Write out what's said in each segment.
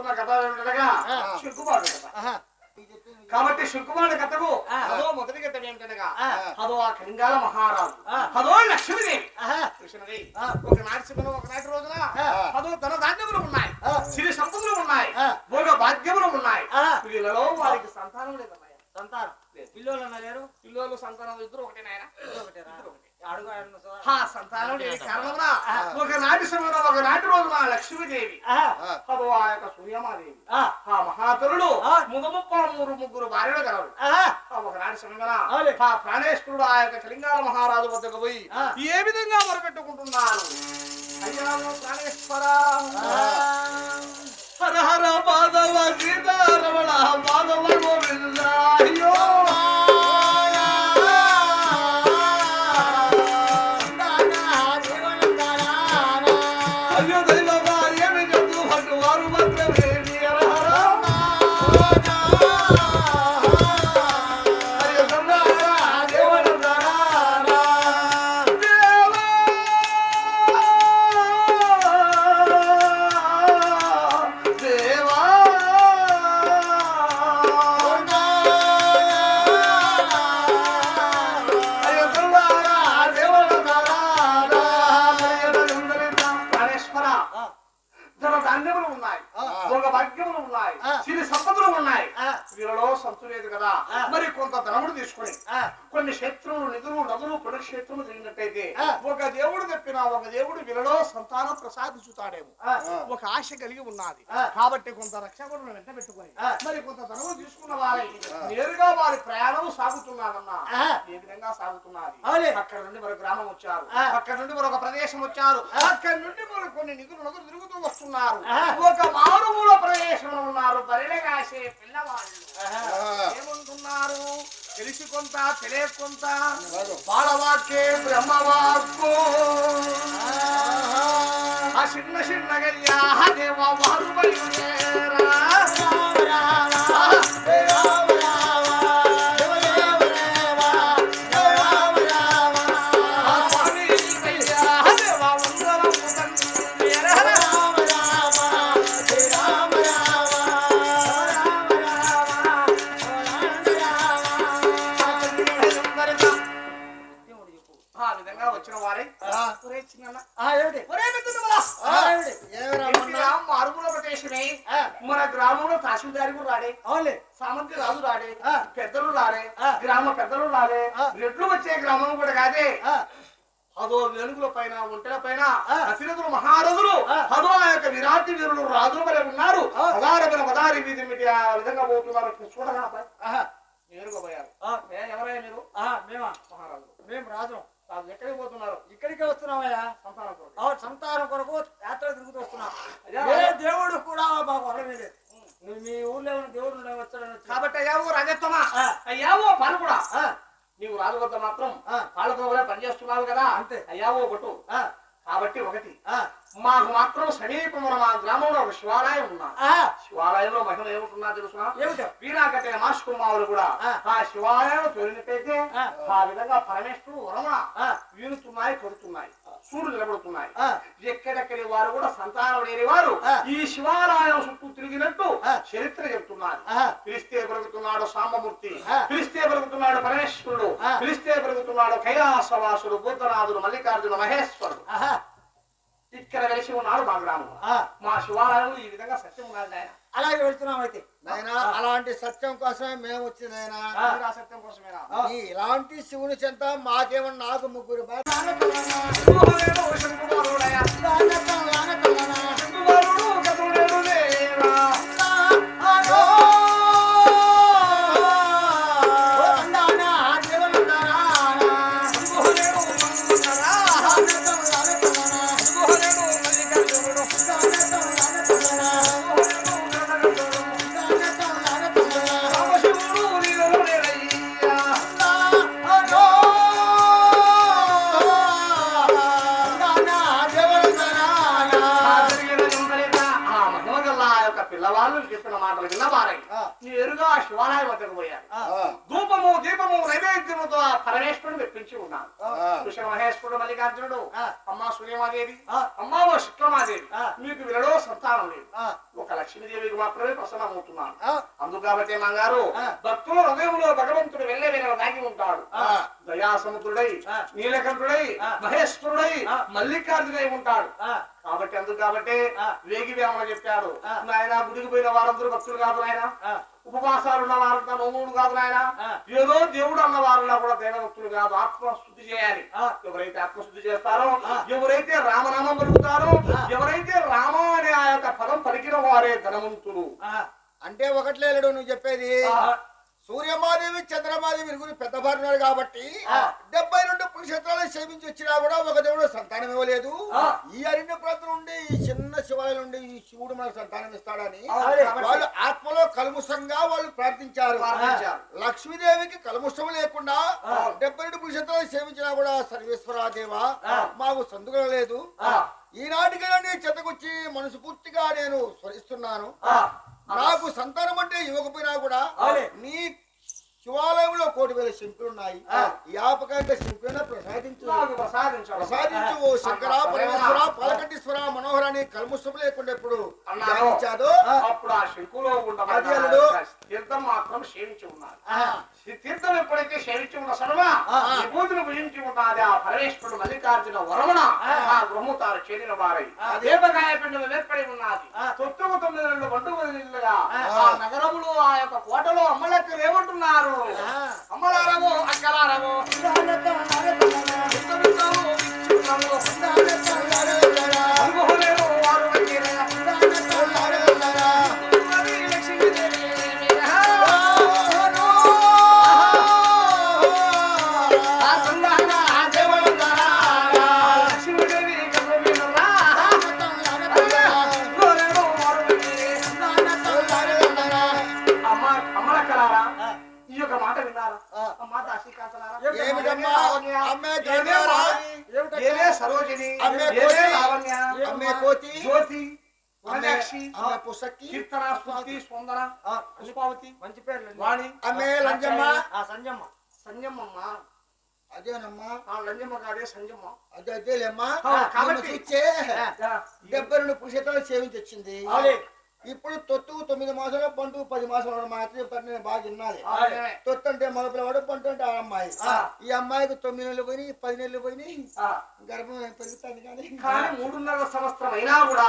చెప్పబోతున్న కథ ఏమిటనగా కథ ఆహా. కాబట్టి శుక్కుబాడు కథకు. అదో మొదటి కథ ఏమిటనగా. అదో ఆ కలింగాల మహారాజు. అదో లక్ష్మీదేవి. కృష్ణదేవి ఆ. ఒకనాటి శిబిరం ఒకనాటి రోజున. అదో ధన ధాన్యములు ఉన్నాయి. సిరి సంపదలు ఉన్నాయి. భోగ భాగ్యములు ఉన్నాయి. వీళ్ళలో వారికి సంతానం లేదన్నయ్య సంతానం పిల్లోళ్ళు అన్న లేరు పిల్లలు సంతానం ఇద్దరు ఒకటే నాయన ఒకటేరా? ఒకనాటి సమయంలో ఒకనాటి రోజున లక్ష్మీదేవి. ఆ యొక్క సూర్యమాదేవి. ఆ. ఆ మహాతరుడు. ముగముప్ప మూడు ముగ్గురు భార్యలు. ఆ. ఒకనాటి సమయంలో. ఆ ప్రాణేశ్వరుడు ఆ యొక్క కలింగాల మహారాజు వద్దకు పోయి. ఏ విధంగా మొరపెట్టుకుంటున్నారు అయ్యా ప్రాణేశ్వర. కదా. మరి కొంత ధనములు తీసుకొని. కొన్ని క్షేత్రములు నిధులు నదులు పుణ్యక్షేత్రములు జరిగినట్టయితే. ఒక దేవుడు చెప్పిన ఒక దేవుడు వీళ్ళలో సంతానం ప్రసాదించుతాడేమో. ఒక ఆశ కలిగి ఉన్నది. కాబట్టి కొంత రక్షకులను వెంట పెట్టుకొని. మరి కొంత ధనము తీసుకున్న వారి నేరుగా వారి ప్రయాణం సాగుతున్నారన్నా. ఏ విధంగా సాగుతున్నది అవులే. అక్కడ నుండి మరో గ్రామం వచ్చారు. అక్కడ నుండి మరొక ప్రదేశం వచ్చారు. అక్కడ నుండి మరి కొన్ని నిధులు నదులు తిరుగుతూ వస్తున్నారు. ఒక మారుమూల ప్రదేశంలో ఉన్నారు బరిలే కాసే పిల్లవాళ్ళు ఏమంటున్నారు తెలిసి కొంత తెలియ కొంత. బాలవాక్యే బ్రహ్మవాక్కు. ఆ చిన్న చిన్న గయ్యా దేవ వారు తహసీల్దారి కూడా రాడే అవునులే సామంతి రాజు రాడే. పెద్దలు రాడే. గ్రామ పెద్దలు రాడే. రెడ్లు వచ్చే గ్రామం కూడా కాదే. అదో వెలుగుల పైన ఒంటెల పైన ఆ. అతిరథులు మహారథులు. అదో ఆ యొక్క విరాటి వీరులు రాజులు వలె ఉన్నారు. పదారమైన పదారి వీధి మిటి ఆ విధంగా పోతున్నారు చూడగా. నేరుగా పోయారు ఎవరయ్యా మీరు మేమా మహారాజులు మేము రాజులం రాజు ఎక్కడికి పోతున్నారు ఇక్కడికే వస్తున్నామయ్యా సంతానం కొరకు. సంతానం కొరకు యాత్ర తిరుగుతూ వస్తున్నాం దేవుడు కూడా మాకు వరమే లేదు నువ్వు మీ ఊర్లో ఉన్న దేవుడు ఉండే వచ్చాడని వచ్చా. కాబట్టి అయ్యావో రాజత్వమా? ఆ. అయ్యావో పని కూడా. నీవు రాజు వద్ద మాత్రం ఆ. వాళ్ళతో కూడా పనిచేస్తున్నావు కదా. అంతే. అయ్యావో ఒకటి ఆ, కాబట్టి ఒకటి ఆ, మాకు మాత్రం సమీపమున మా గ్రామంలో ఒక శివాలయం ఉన్నా ఆ, శివాలయంలో మహిళ ఏముంటున్నా తెలుసునా ఏమిటో? వీణా కట్టిన మాస్ కుమారులు కూడా ఆ. శివాలయం తోలినట్టయితే ఆ. విధంగా పరమేశ్వరుడు వరమున ఆ, వీణుతున్నాయి కొడుతున్నాయి సూర్యులు నిలబడుతున్నాయి. ఎక్కడెక్కడి వారు కూడా సంతానం లేని వారు. ఈ శివాలయం చుట్టూ తిరిగినట్టు. చరిత్ర పిలిస్తే పెరుగుతున్నాడు సాంబమూర్తి. ఆ. పిలిస్తే పెరుగుతున్నాడు పరమేశ్వరుడు. ఆ. పిలిస్తే పెరుగుతున్నాడు కైలాసవాసుడు బుద్ధనాథుడు మల్లికార్జున మహేశ్వరుడు. ఇక్కడ వెలిసి ఉన్నాడు మా గ్రామం. మా శివాలయంలో ఈ విధంగా సత్యం ఉన్నాడు ఆయన అలాగే వెళ్తున్నాం అయితే. నాయనా అలాంటి సత్యం కోసమే మేము వచ్చిందైనా ఆ. మీరు ఆ సత్యం కోసమేనా? ఇలాంటి శివుని చెంత మాకేమన్నా నాకు ముగ్గురు 啊，我还老生不高了呀，咱这正。పిల్లవాళ్ళు చెప్పిన మాటలు విన్నవారై. నేరుగా శివాలయం వద్దకు పోయారు ధూపము దీపము నైవేద్యముతో ఆ పరమేశ్వరుడు మెప్పించి ఉన్నాడు. కృష్ణ మహేశ్వరుడు మల్లికార్జునుడు. అమ్మా సూర్యమాదేవి. అమ్మా శుక్లమాదేవి. మీకు వీళ్ళలో సంతానం లేదు ఒక లక్ష్మీదేవికి మాత్రమే ప్రసన్నమవుతున్నాను అందుకు కాబట్టి మంగారు ఆ. భక్తుల హృదయంలో భగవంతుడు వెళ్ళే వెళ్ళ దాగి ఉంటాడు. దయాసముద్రుడై ఆ. నీలకంఠుడై ఆ. మహేశ్వరుడై. మల్లికార్జునై ఉంటాడు కాబట్టి అందుకు కాబట్టి. వేగి వేమన చెప్పాడు ఆ. నాయన గుడికి పోయిన వారందరూ భక్తులు కాదు నాయన ఆ, ఉపవాసాలు ఉన్న వారంతా నోములు కాదు నాయన. ఏదో దేవుడు అన్న వారులా కూడా దేవభక్తులు కాదు ఆత్మశుద్ధి చేయాలి ఆ. ఎవరైతే ఆత్మశుద్ధి చేస్తారో. ఎవరైతే రామనామం పలుకుతారో. ఎవరైతే రామ అనే ఆ యొక్క పదం పలికిన వారే ధనవంతులు అంటే ఒకటి లేడు నువ్వు చెప్పేది. సూర్యమాదేవి చంద్రమాదేవి ఇరుగురు పెద్ద భార్యన్నారు కాబట్టి. డెబ్బై రెండు పురుషత్రాలు సేవించి వచ్చినా కూడా ఒక దేవుడు సంతానం ఇవ్వలేదు. ఈ అరణ్య ప్రాంతం నుండి ఈ చిన్న శివాలయం నుండి ఈ శివుడు మనకు సంతానం ఇస్తాడని వాళ్ళు ఆత్మలో కల్ముషంగా వాళ్ళు ప్రార్థించారు. లక్ష్మీదేవికి కల్ముషం లేకుండా. డెబ్బై రెండు పురుషత్రాలు సేవించినా కూడా సర్వేశ్వర దేవా ఆ. మాకు సందుకం లేదు. ఈనాటికైనా నీ చెత్తకొచ్చి మనసు పూర్తిగా నేను స్మరిస్తున్నాను. నాకు సంతానం అంటే ఇవ్వకపోయినా కూడా. నీ శివాలయంలో కోటి వేల శంకులు ఉన్నాయి. ఆ. యాపకంగా శంకులైనా ప్రసాదించు. ప్రసాదించు. ఓ శంకర పరమేశ్వర ప్రేమ. పలకంటీశ్వర మనోహరాన్ని కల్ముషం లేకుండా ఎప్పుడు. ధ్యానించాదో అప్పుడు ఆ శంకులో తీర్థం మాత్రం సేవించి ఉన్నారు తీర్థం ఎప్పుడైతే సేవించి ఉన్న సర్వ భుజించి ఉన్నది ఆ పరమేశ్వరుడు మల్లికార్జున వరమున ఆ. గృహము తాను చేరిన వారై ఆ. దీపకాయ పిండం ఏర్పడి ఉన్నది. తొత్తుకు తొమ్మిది రెండు ఇల్లుగా ఆ. నగరములో ఆ యొక్క కోటలో అమ్మలక్కలు ఏమంటున్నారు. అమ్మలారము అక్కలారము అమ్మలక్కలారా ఈ యొక్క మాట విన్నారా. అమ్మ దాసికాంతలారా సరోజిని? లావణ్య? కోతి? జ్యోతి? అమ్మే కీర్తన స్పందన పుష్పావతి మంచి పేర్లు వాణి అమ్మే లంజమ్మ? సంజమ్మ. సంజమ్మమ్మ? అదేనమ్మా? ఆ లంజమ్మ గారే సంజమ్మ. అదే అదేలేమ్మా? కాబట్టి- డెబ్బై రెండు సేవించి వచ్చింది. ఇప్పుడు తొత్తు తొమ్మిది మాసాలు పండు పది మాసాలు మాత్రం చెప్తాను నేను బాగా నిజమే. తొత్తు అంటే మగ పిల్లవాడు పంట అంటే ఆ అమ్మాయి. ఈ అమ్మాయికి తొమ్మిది నెలలు పోయి పది నెలలు పోయి గర్భం పెరుగుతుంది కానీ మూడున్నర సంవత్సరం అయినా కూడా.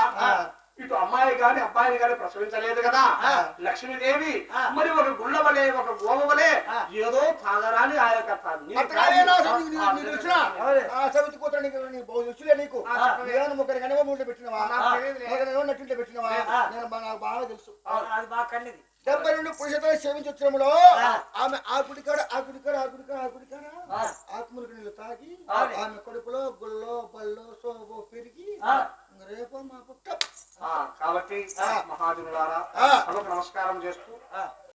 ఇటు అమ్మాయి గాని అబ్బాయిని గాని ప్రసవించలేదు కదా. లక్ష్మీదేవి. మరి ఒక గుళ్ళ వలె ఒక గోవ వలె ఆ. ఏదో తాగరాని ఆ యొక్క సవితి కూతురు నీకు. నేను ముగ్గురు మూడు పెట్టినవా. నేను నాకు బాగా తెలుసు అది బాగా కన్నది డెబ్బై రెండు పురుషత్వాలు సేవించి వచ్చినప్పుడు ఆ. ఆమె ఆ గుడికాడ ఆ గుడికాడ ఆ గుడికాడ ఆ గుడికాడ. ఆత్మలకు నీళ్ళు తాగి. ఆమె కడుపులో గుళ్ళో బల్లో సోబో పెరిగి రేపో మా పుట్ట కాబట్టి. మహాజనులారా నమస్కారం చేస్తూ.